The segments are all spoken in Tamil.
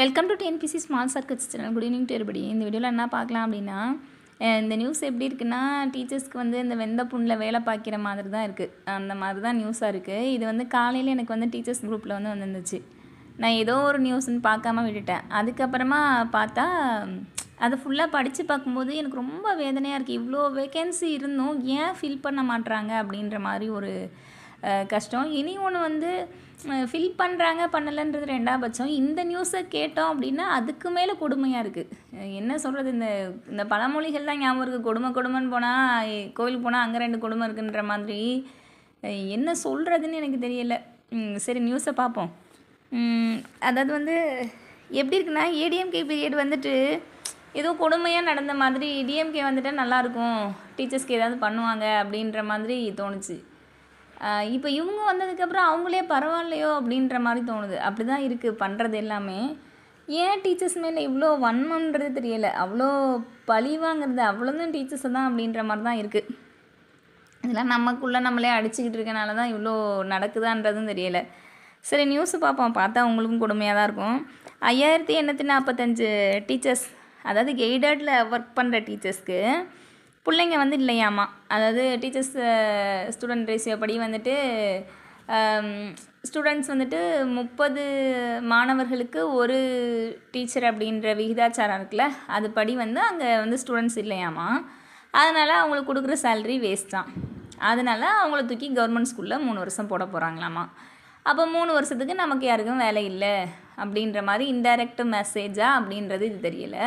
Welcome to TNPC small circuits channel good evening to everybody. இந்த வீடியோவில் என்ன பார்க்கலாம் அப்படின்னா இந்த நியூஸ் எப்படி இருக்குன்னா டீச்சர்ஸ்க்கு வந்து இந்த வெந்த புண்ணில் வேலை பார்க்குற மாதிரி தான் இருக்குது அந்த மாதிரி தான் நியூஸாக இருக்குது இது வந்து காலையில் எனக்கு வந்து டீச்சர்ஸ் குரூப்பில் வந்து வந்துருந்துச்சு. நான் ஏதோ ஒரு நியூஸ்ன்னு பார்க்காம விட்டுட்டேன். அதுக்கப்புறமா பார்த்தா அதை ஃபுல்லாக படித்து பார்க்கும்போது எனக்கு ரொம்ப வேதனையாக இருக்குது இவ்வளோ வேகன்சி இருந்தும் ஏன் ஃபில் பண்ண மாட்றாங்க அப்படின்ற மாதிரி ஒரு கஷ்டம். இனி ஒன்று வந்து ஃபில் பண்ணுறாங்க பண்ணலைன்றது ரெண்டாம் பட்சம். இந்த நியூஸை கேட்டோம் அப்படின்னா அதுக்கு மேலே கொடுமையாக இருக்குது என்ன சொல்கிறது இந்த இந்த பழமொழிகள் தான் ஞாபகம் இருக்குது கொடுமை கொடுமைன்னு போனால் கோயிலுக்கு போனால் அங்கே ரெண்டு கொடுமை இருக்குன்ற மாதிரி. என்ன சொல்கிறதுன்னு எனக்கு தெரியல. சரி நியூஸை பார்ப்போம். அதாவது வந்து எப்படி இருக்குன்னா ஏடிஎம்கே பீரியட் வந்துட்டு ஏதோ கொடுமையாக நடந்த மாதிரி டிஎம்கே வந்துட்டா நல்லாயிருக்கும் டீச்சர்ஸ்க்கு ஏதாவது பண்ணுவாங்க அப்படின்ற மாதிரி தோணுச்சு. இப்போ இவங்க வந்ததுக்கப்புறம் அவங்களே பரவாயில்லையோ அப்படின்ற மாதிரி தோணுது. அப்படி தான் இருக்குது பண்ணுறது எல்லாமே. ஏன் டீச்சர்ஸ் மேலே இவ்வளோ வன்மன்றது தெரியலை. அவ்வளோ பழி வாங்குறது அவ்வளோதான் டீச்சர்ஸ் தான் அப்படின்ற மாதிரி தான் இருக்குது இதெல்லாம் நமக்குள்ளே நம்மளே அடிச்சுக்கிட்டு இருக்கனால தான் இவ்வளோ நடக்குதான்றதும் தெரியலை. சரி நியூஸ் பார்ப்போம். பார்த்தா உங்களுக்கும் கொடுமையாக தான் இருக்கும். ஐயாயிரத்தி எண்ணூற்றி நாற்பத்தஞ்சு டீச்சர்ஸ் அதாவது எய்டடில் ஒர்க் பண்ணுற டீச்சர்ஸ்க்கு பிள்ளைங்க வந்து இல்லையாமா அதாவது டீச்சர்ஸ் ஸ்டூடெண்ட் ரேஷியோ படி வந்துட்டு ஸ்டூடெண்ட்ஸ் வந்துட்டு முப்பது மாணவர்களுக்கு ஒரு டீச்சர் அப்படின்ற விகிதாச்சாரம் இருக்குல்ல அது படி வந்து அங்கே வந்து ஸ்டூடெண்ட்ஸ் இல்லையாமா அதனால் அவங்களுக்கு கொடுக்குற சேலரி வேஸ்ட் தான். அதனால் அவங்கள தூக்கி கவர்மெண்ட் ஸ்கூலில் மூணு வருஷம் போட போகிறாங்களாமா அப்போ மூணு வருஷத்துக்கு நமக்கு யாருக்கும் வேலை இல்லை அப்படின்ற மாதிரி இன்டைரக்ட் மெசேஜா அப்படின்றது இது தெரியலை.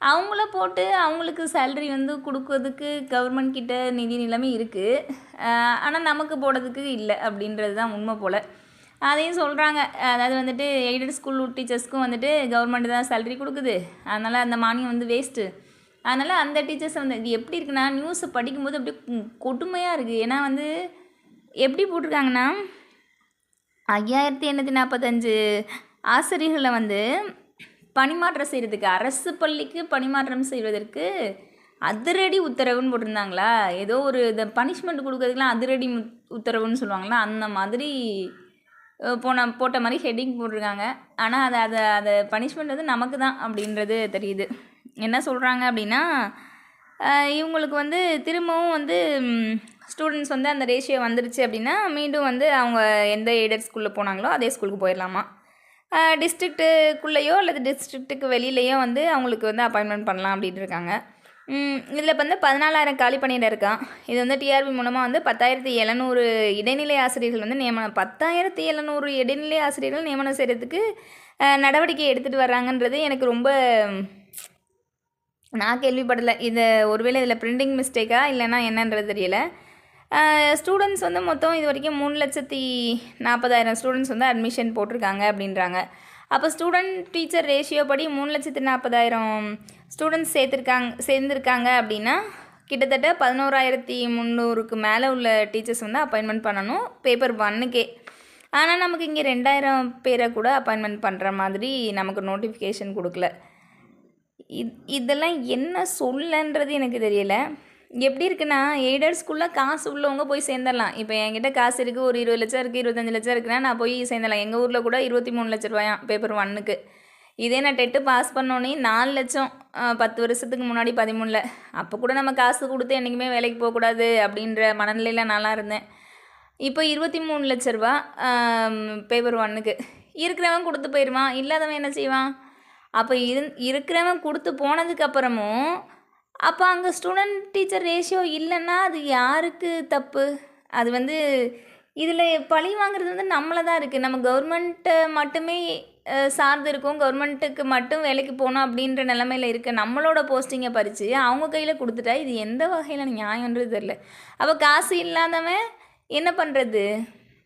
அவங்கள போட்டு அவங்களுக்கு சேல்ரி வந்து கொடுக்கறதுக்கு கவர்மெண்ட் கிட்ட நிதி நிலைமை இருக்குது ஆனால் நமக்கு போடுறதுக்கு இல்லை அப்படின்றது தான் உண்மை போல். அதையும் சொல்கிறாங்க அதாவது வந்துட்டு எய்டட் ஸ்கூல் டீச்சர்ஸ்க்கும் வந்துட்டு கவர்மெண்ட் தான் சேலரி கொடுக்குது. அதனால் அந்த மானியம் வந்து வேஸ்ட்டு அதனால் அந்த டீச்சர்ஸ் வந்து இது எப்படி இருக்குன்னா நியூஸை படிக்கும்போது அப்படியே கொடுமையாக இருக்குது ஏன்னா வந்து எப்படி போட்டிருக்காங்கன்னா ஐயாயிரத்தி எண்ணூற்றி நாற்பத்தஞ்சு ஆசிரியர்களை வந்து பணிமாற்றம் செய்கிறதுக்கு அரசு பள்ளிக்கு பணிமாற்றம் செய்வதற்கு அதிரடி உத்தரவுன்னு போட்டிருந்தாங்களா? ஏதோ ஒரு இந்த பனிஷ்மெண்ட் கொடுக்கறதுக்குலாம் அதிரடி உத்தரவுன்னு சொல்லுவாங்களா? அந்த மாதிரி போன போட்ட மாதிரி ஹெட்டிங் போட்டிருக்காங்க. ஆனால் அதை அதை அதை பனிஷ்மெண்ட் வந்து நமக்கு தான் அப்படின்றது தெரியுது. என்ன சொல்கிறாங்க அப்படின்னா இவங்களுக்கு வந்து திரும்பவும் வந்து ஸ்டூடெண்ட்ஸ் வந்து அந்த ரேஷியோ வந்துருச்சு அப்படின்னா மீண்டும் வந்து அவங்க எந்த எய்டட் ஸ்கூலில் போனாங்களோ அதே ஸ்கூலுக்கு போயிடலாமா? டிஸ்ட்ரிக்ட்டுக்குள்ளேயோ அல்லது டிஸ்ட்ரிக்ட்டுக்கு வெளியிலையோ வந்து அவங்களுக்கு வந்து அப்பாயின்மெண்ட் பண்ணலாம் அப்படின்ட்டு இருக்காங்க. இதில் வந்து பதினாலாயிரம் காலி பணியிடம் இருக்கான் இது வந்து டிஆர்பி மூலமாக வந்து பத்தாயிரத்தி எழுநூறு இடைநிலை ஆசிரியர்கள் வந்து நியமனம் பத்தாயிரத்தி எழுநூறு இடைநிலை ஆசிரியர்கள் நியமனம் செய்கிறதுக்கு நடவடிக்கை எடுத்துகிட்டு வர்றாங்கன்றது எனக்கு ரொம்ப நான் கேள்விப்படலை. இதை ஒருவேளை இதில் பிரிண்டிங் மிஸ்டேக்கா இல்லைன்னா என்னன்றது தெரியலை. ஸ்டூடெண்ட்ஸ் வந்து மொத்தம் இது வரைக்கும் மூணு லட்சத்தி நாற்பதாயிரம் ஸ்டூடெண்ட்ஸ் வந்து அட்மிஷன் போட்டிருக்காங்க அப்படின்றாங்க. அப்போ ஸ்டூடெண்ட் டீச்சர் ரேஷியோ படி மூணு லட்சத்தி நாற்பதாயிரம் ஸ்டூடெண்ட்ஸ் சேர்த்துருக்காங்க சேர்ந்துருக்காங்க அப்படின்னா கிட்டத்தட்ட பதினோராயிரத்தி முந்நூறுக்கு மேலே உள்ள டீச்சர்ஸ் வந்து அப்பாயின்மெண்ட் பண்ணணும் பேப்பர் ஒன்னுக்கே ஆனால் நமக்கு இங்கே ரெண்டாயிரம் பேரை கூட அப்பாயின்மெண்ட் பண்ணுற மாதிரி நமக்கு நோட்டிஃபிகேஷன் கொடுக்கல. இது இதெல்லாம் என்ன சொல்லன்றது எனக்கு தெரியலை. எப்படி இருக்குன்னா எய்டட் ஸ்கூலில் காசு உள்ளவங்க போய் சேர்ந்துடலாம். இப்போ என்கிட்ட காசு இருக்குது ஒரு இருபது லட்சம் இருக்குது இருபத்தஞ்சு லட்சம் இருக்குன்னா நான் போய் சேர்ந்துடலாம். எங்கள் ஊரில் கூட இருபத்தி மூணு லட்ச ரூபாயாம் பேப்பர் ஒன்னுக்கு இதே நான் டெட்டு பாஸ் பண்ணோன்னே நாலு லட்சம் பத்து வருஷத்துக்கு முன்னாடி பதிமூணில். அப்போ கூட நம்ம காசு கொடுத்து என்றைக்குமே வேலைக்கு போகக்கூடாது அப்படின்ற மனநிலையில் நல்லா இருந்தேன். இப்போ இருபத்தி மூணு லட்ச ரூபா பேப்பர் ஒன்னுக்கு இருக்கிறவன் கொடுத்து போயிடுவான் இல்லாதவன் என்ன செய்வான்? அப்போ இரு இருக்கிறவன் கொடுத்து போனதுக்கப்புறமும் அப்போ அங்கே ஸ்டூடெண்ட் டீச்சர் ரேஷியோ இல்லைன்னா அது யாருக்கு தப்பு? அது வந்து இதில் பழி வாங்குறது வந்து நம்மளை தான் இருக்குது நம்ம கவர்மெண்ட்டை மட்டுமே சார்ந்து இருக்கோம். கவர்மெண்ட்டுக்கு மட்டும் வேலைக்கு போகணும் அப்படின்ற நிலமையில இருக்க நம்மளோட போஸ்டிங்கை பறித்து அவங்க கையில் கொடுத்துட்டா இது எந்த வகையில் நியாயன்றது தெரில அப்போ காசு இல்லாதவன் என்ன பண்ணுறது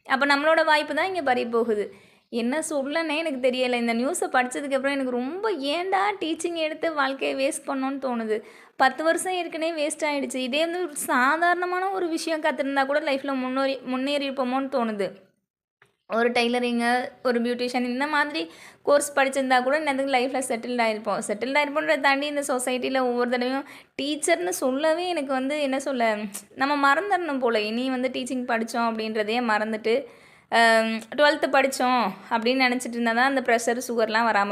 அப்போ நம்மளோட வாய்ப்பு தான் இங்கே பறி போகுது. என்ன சொல்லனே எனக்கு தெரியலை. இந்த நியூஸை படித்ததுக்கப்புறம் எனக்கு ரொம்ப ஏன்டா டீச்சிங் எடுத்து வாழ்க்கையை வேஸ்ட் பண்ணோன்னு தோணுது. பத்து வருஷம் ஏற்கனவே வேஸ்ட் ஆகிடுச்சு இதே வந்து ஒரு சாதாரணமான ஒரு விஷயம் கற்றுருந்தா கூட லைஃப்பில் முன்னேறி முன்னேறி இருப்போமோன்னு தோணுது. ஒரு டெய்லரிங்கு ஒரு பியூட்டிஷியன் இந்த மாதிரி கோர்ஸ் படிச்சிருந்தா கூட என்னதுக்கு லைஃப்பில் செட்டில்ட் ஆகிருப்போம் செட்டில்ட் ஆகிருப்போன்றதை தாண்டி இந்த சொசைட்டியில் ஒவ்வொரு தடவையும் டீச்சர்னு சொல்லவே எனக்கு வந்து என்ன சொல்ல நம்ம மறந்துடணும் போல். இனி வந்து டீச்சிங் படித்தோம் அப்படின்றதையே மறந்துட்டு டுவெல்த்து படித்தோம் அப்படின்னு நினச்சிட்டு இருந்தால் தான் அந்த ப்ரெஷர் சுகர்லாம் வராமல்